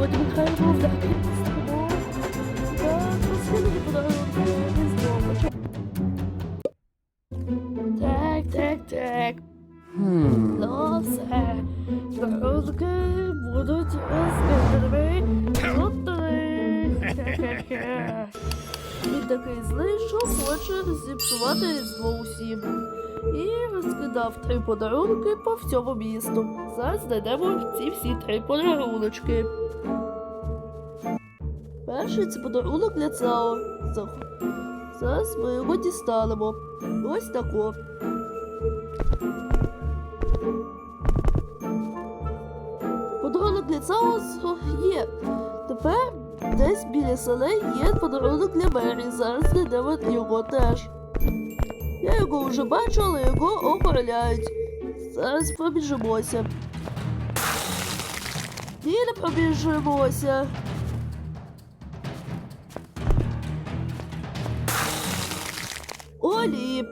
потім граємо в драки стримо. Так, розкинули подарунки, не знову. Так, так, так. Ну все. Подарунки будуть. Хе-хе-хе. Він такий злий, що хоче зіпсувати різдво усім. І розкидав три подарунки по всьому місту. Зараз знайдемо ці всі три подаруночки. Перший це подарунок для Цао. Зараз ми його дістанемо. Ось тако. Подарунок для Цао є. Тепер десь біля селе є подарунок для Мері. Зараз знайдемо його теж. Я його вже бачу, але його охороняють. Зараз пробіжимося. Ні, не пробіжимося. Олі. І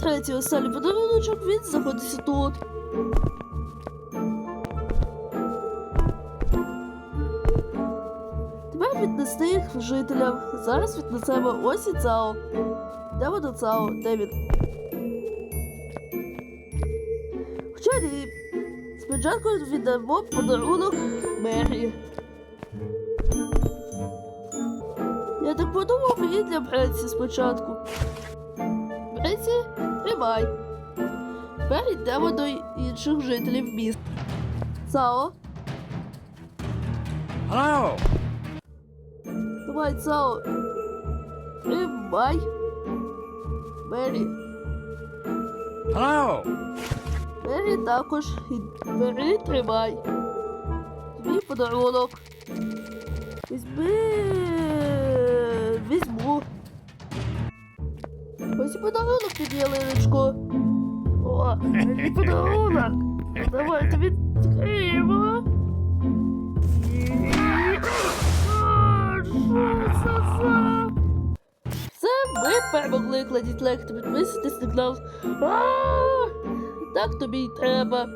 Третій останній подаруночок він знаходиться тут. Тепер віднести їх жителям. Зараз віднесемо ось і Цао. Де воно Цао? Де він? Хоча ні. Спочатку віддамо подарунок Мері. Я так подумав і для Бренсі спочатку. Бренсі, тримай. Тепер йдемо до інших жителів міста. Цао, Hello. давай, Цао. Тримай. Мері. Hello. Мері також. І Мері тримай. Твій подарунок. Візьми. Ось подарунок тобі, ялиночко. О, і подарунок. Давайте відкриємо. І- А, що? Все, ми перемогли, кладіть лайк та підписуйтесь Так тобі й треба.